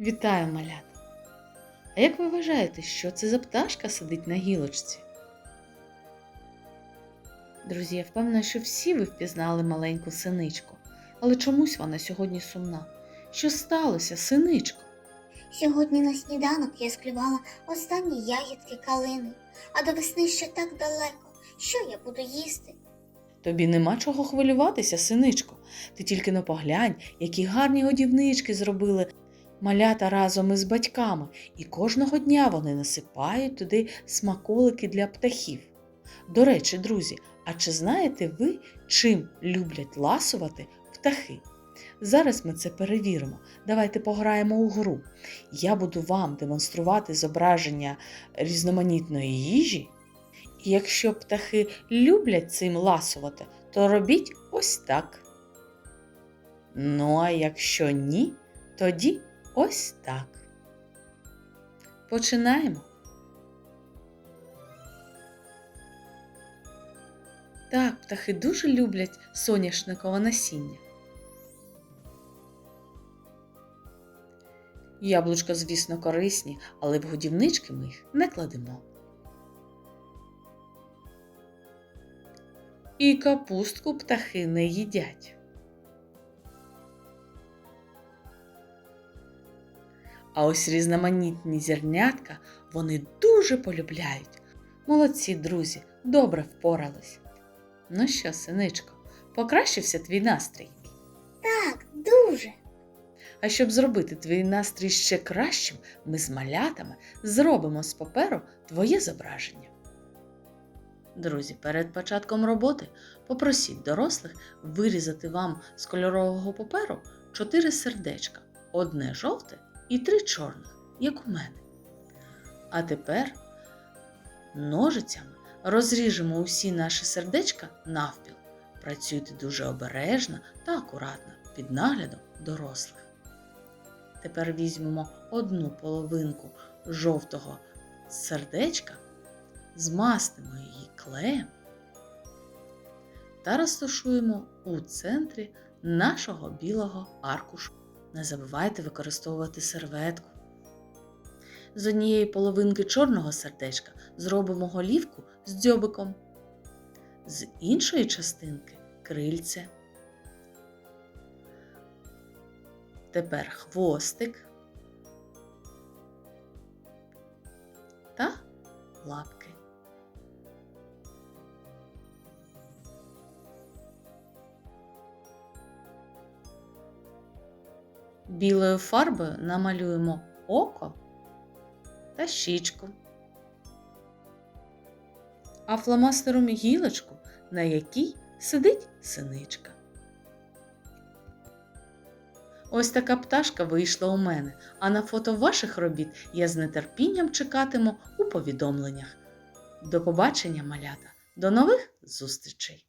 Вітаю, малята! А як ви вважаєте, що це за пташка сидить на гілочці? Друзі, я впевнена, що всі ви впізнали маленьку синичку, але чомусь вона сьогодні сумна. Що сталося, синичко? Сьогодні на сніданок я склювала останні ягідки калини, а до весни ще так далеко. Що я буду їсти? Тобі нема чого хвилюватися, синичко. Ти тільки но поглянь, які гарні годівнички зробили малята разом із батьками, і кожного дня вони насипають туди смаколики для птахів. До речі, друзі, а чи знаєте ви, чим люблять ласувати птахи? Зараз ми це перевіримо. Давайте пограємо у гру. Я буду вам демонструвати зображення різноманітної їжі. І якщо птахи люблять цим ласувати, то робіть ось так. Ну а якщо ні, тоді ось так. Починаємо. Так, птахи дуже люблять соняшникове насіння. Яблучка, звісно, корисні, але в годівнички ми їх не кладемо. І капустку птахи не їдять. А ось різноманітні зернятка вони дуже полюбляють. Молодці, друзі, добре впорались. Ну що, синичко, покращився твій настрій? Так, дуже. А щоб зробити твій настрій ще кращим, ми з малятами зробимо з паперу твоє зображення. Друзі, перед початком роботи попросіть дорослих вирізати вам з кольорового паперу чотири сердечка, одне жовте і три чорних, як у мене. А тепер ножицями розріжемо усі наші сердечка навпіл. Працюйте дуже обережно та акуратно під наглядом дорослих. Тепер візьмемо одну половинку жовтого сердечка, змастимо її клеєм та розташуємо у центрі нашого білого аркушу. Не забувайте використовувати серветку. З однієї половинки чорного сердечка зробимо голівку з дзьобиком, з іншої частинки крильце. Тепер хвостик та лапки. Білою фарбою намалюємо око та щічку, а фломастером гілочку, на якій сидить синичка. Ось така пташка вийшла у мене, а на фото ваших робіт я з нетерпінням чекатиму у повідомленнях. До побачення, малята! До нових зустрічей!